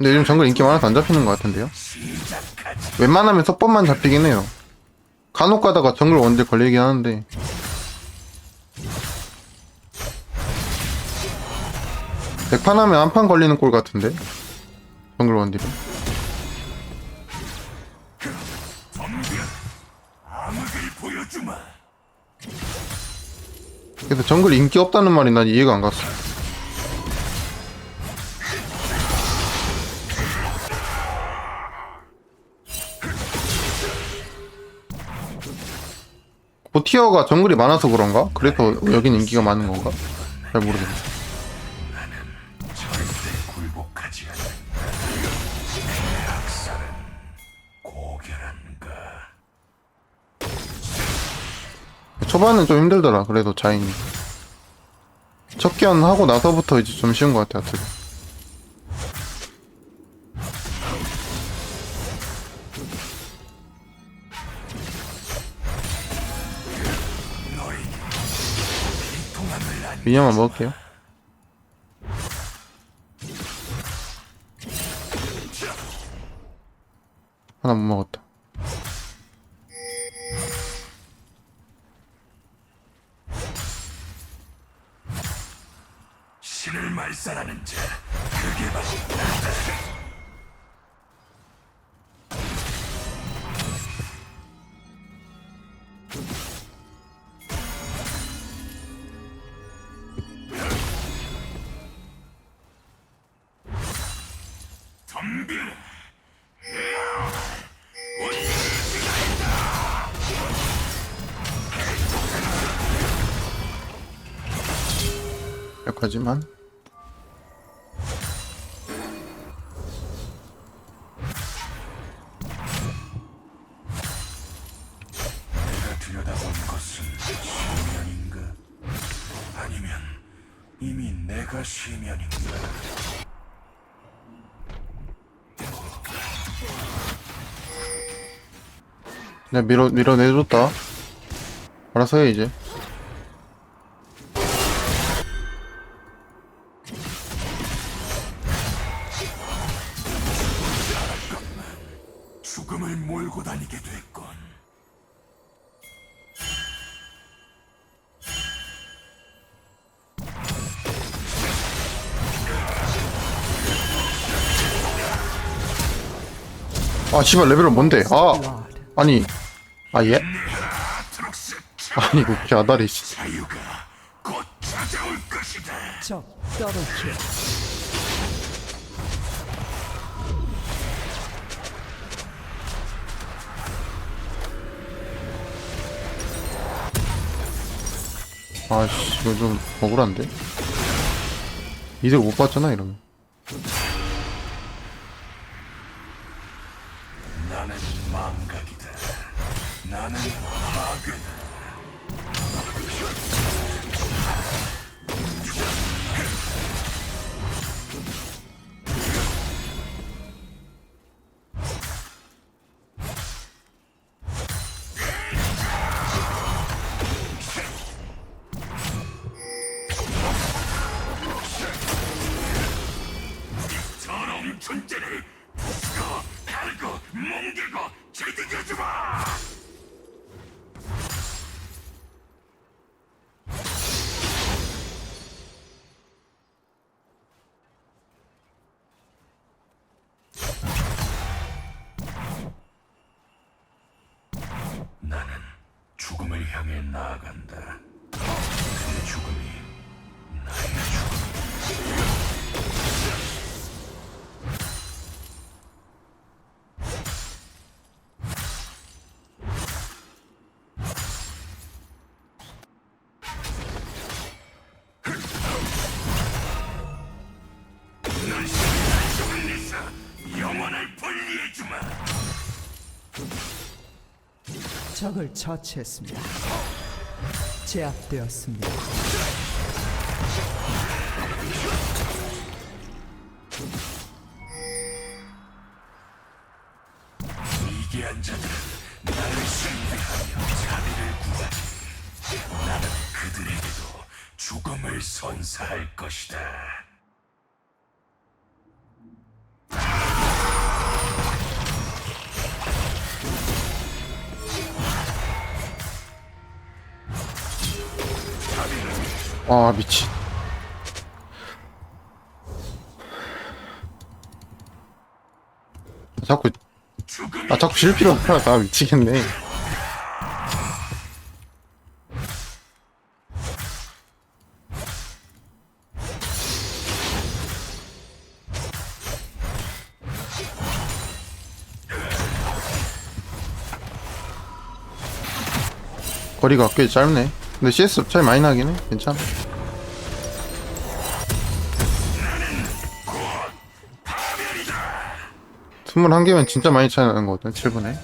근데 요즘 정글 인기 많아서 안 잡히는 것 같은데요? 웬만하면 속법만 잡히긴 해요. 간혹 가다가 정글 원딜 걸리긴 하는데. 백판 하면 한 판 걸리는 꼴 같은데? 정글 원딜은. 그래서 정글 인기 없다는 말이 난 이해가 안 갔어. 보티어가 정글이 많아서 그런가? 그래서 여긴 인기가 많은 건가? 잘 모르겠네. 초반은 좀 힘들더라. 그래도 자인이. 첫 견 하고 나서부터 이제 좀 쉬운 것 같아, 어떻 미녀만 먹을게요. 하나 못 먹었다. 약하지만 내가 들여다본 것은 시면인가? 아니면 이미 내가 시면인가? 내가 밀어 밀어내줬다. 알아서 해 이제. 죽음을 몰고 다니게 됐건. 아 씨발 레벨은 뭔데? 아 아니 아 예? 아니 이거 개아다리 씨. 적 더블킬 아씨 이거 좀 억울한데? 이들 못 봤잖아 이러면. 죽음을 향해 나아간다. 그 죽음 적을 처치했습니다. 제압되었습니다. 위기한 자들은 나를 신뢰하며 자비를 구하지. 나는 그들에게도 죽음을 선사할 것이다. 아 미친. 자꾸 아 자꾸 질 필요 없다. 나 미치겠네. 거리가 꽤 짧네 근데 CS 차이 많이 나긴 해. 괜찮아. 21개면 진짜 많이 차이 나는 거거든 7분에.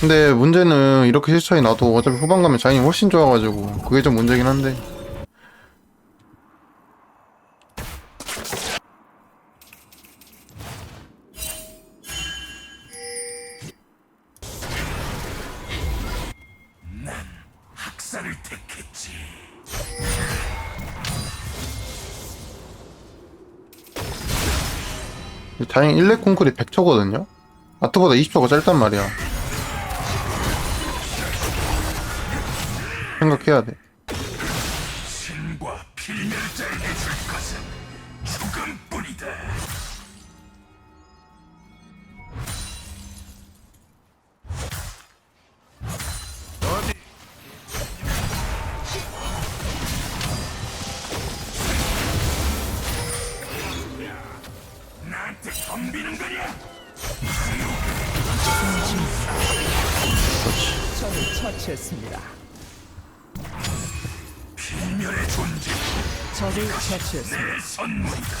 근데 문제는 이렇게 실 차이 나도 어차피 후반 가면 자인이 훨씬 좋아가지고 그게 좀 문제긴 한데 학살을 택했지. 다행 1렙 콩쿨이 100초거든요 아트보다 20초가 짧단 말이야 생각해야 돼 신과 필멸자에게 줄 것은 죽음뿐이다. 적을 처치했습니다. 필멸의 존재 적을 처치했습니다. 내 선물이다.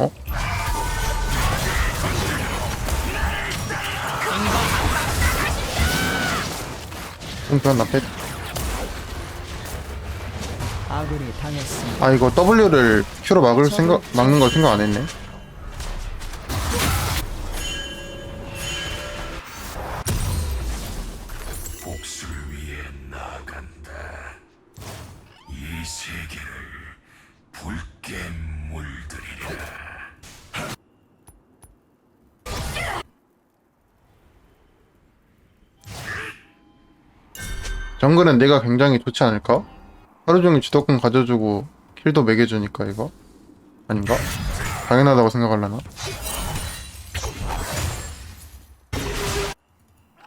어? 공편 나 뺐. 아군이 당했습니다. 아 이거 W를 Q로 막을 생각 막는 걸 생각 안 했네. 복수를 위해 나아간다. 이 세계를 붉게 물들이리라. 정글은 내가 굉장히 좋지 않을까? 하루 종일 주도권 가져주고 킬도 매겨주니까 이거 아닌가? 당연하다고 생각하려나?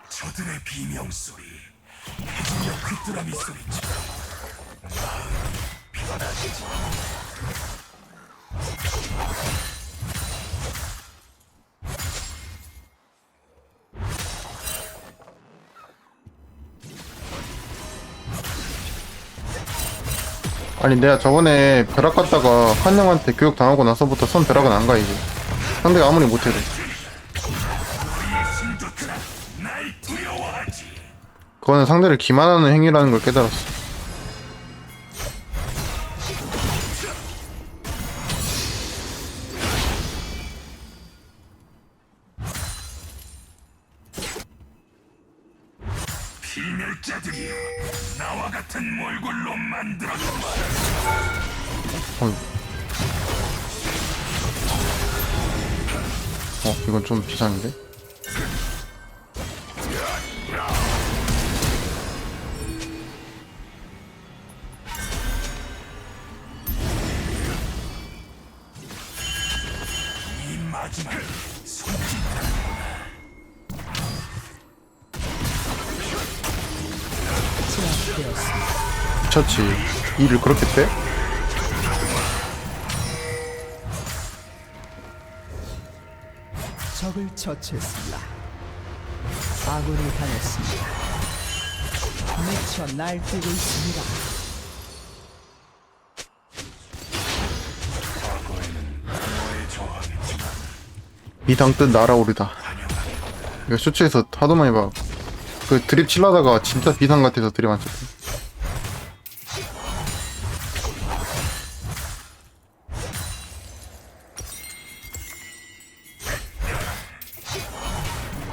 저들의 비명 소리, 해중력 귀뚜라미 소리처럼 편하지. 아니 내가 저번에 벼락 갔다가 한 형한테 교육 당하고 나서부터 손 벼락은 안 가 이제 상대가 아무리 못해도. 그거는 상대를 기만하는 행위라는 걸 깨달았어 필멸자들이여, 나와 같은 몰골로 만들어주마. 어. 어 이건 좀 비상인데? 이 마지막 미쳤지 일을 그렇게 빼? 적을 처치했습니다. 아군이 당했습니다. 미쳐 날뛰고 있습니다. 미당 뜻 날아오르다 이거 쇼츠에서 하도 많이 봐 그 드립 칠라다가 진짜 비상 같아서 드립 안 쳤다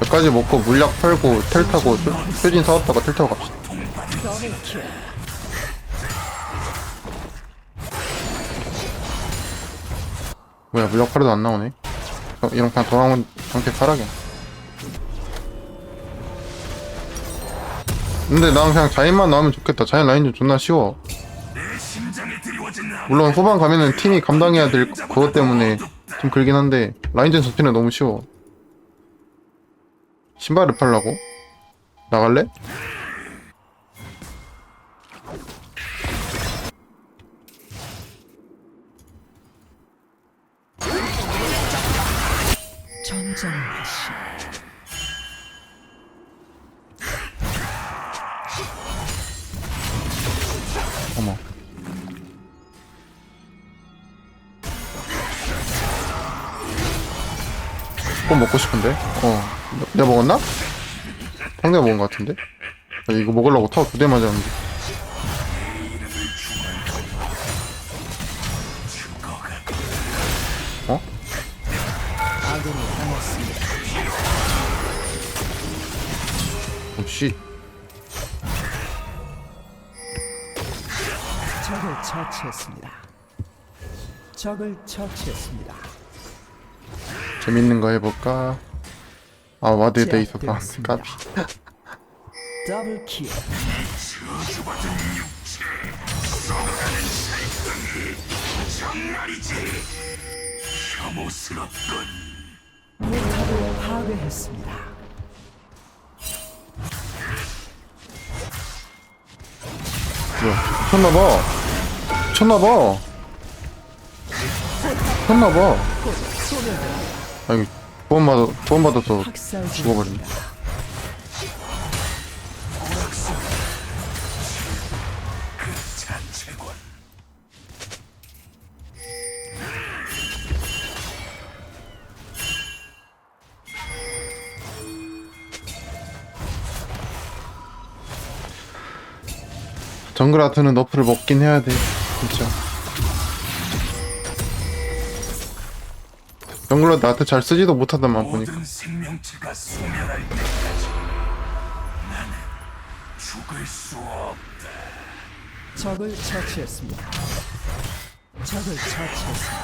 여기까지 먹고 물약 팔고 텔 타고 표- 표진 사왔다가 텔 타고 갑시다. 뭐야 물약 팔아도 안 나오네? 어, 이런 그냥 돌아온 상태 파라게 근데 난 그냥 자인만 나오면 좋겠다. 자인 라인전 존나 쉬워. 물론 후반 가면은 팀이 감당해야 될 그것 때문에 좀 그러긴 한데 라인전 자체는 너무 쉬워 신발을 팔라고? 나갈래? 먹고 싶은데? 어 내가 먹었나? 상대가 먹은 것 같은데? 아, 이거 먹으려고 타워 두 대 맞았는데 어? 오씨 적을 처치했습니다. 적을 처치했습니다. 재밌는 거 해볼까? 아 와드 돼 있었다 제압되었습니다. 까비 더블 킬. 포탑을 파괴했습니다. 뭐야 미쳤나봐 미쳤나봐 미쳤나봐 아 이거 두번 받아 두번 받아서 학살 죽어버렸네 중입니다. 자체군 정글 아트는 너프를 먹긴 해야 돼 진짜 정글 아트 아트 잘 쓰지도 못하다만 보니까 모든 생명체가 소멸할 때까지 나는 죽을 수 없다 적을 처치했습니다. 적을 처치했습니다.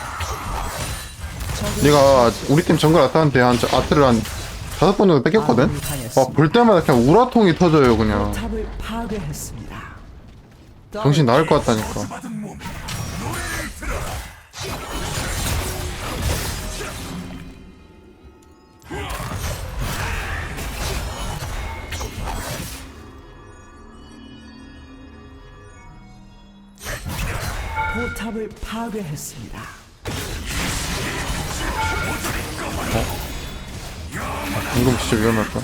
적을 내가 우리 팀 정글 아트한테 한 저- 아트를 한 다섯 번 정도 뺏겼거든? 아군이 당했습니다. 와볼 때마다 그냥 우라통이 터져요 그냥 파괴했습니다. 정신 나갈 것 같다니까 받은 몸이 포탑을 파괴했습니다. 방금 진짜 위험할까?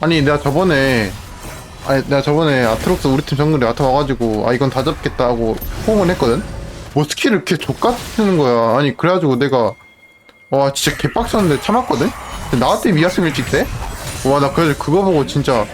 아니 내가 저번에 아니 내가 저번에 아트록스 우리 팀 정글에 아트 와가지고 아 이건 다 잡겠다 하고 호응을 했거든? 뭐 스킬을 이렇게 족같는 거야 아니 그래가지고 내가 와 진짜 개빡쳤는데 참았거든? 나한테 미아스밀 찍대? 와 나 그래서 그거 보고 진짜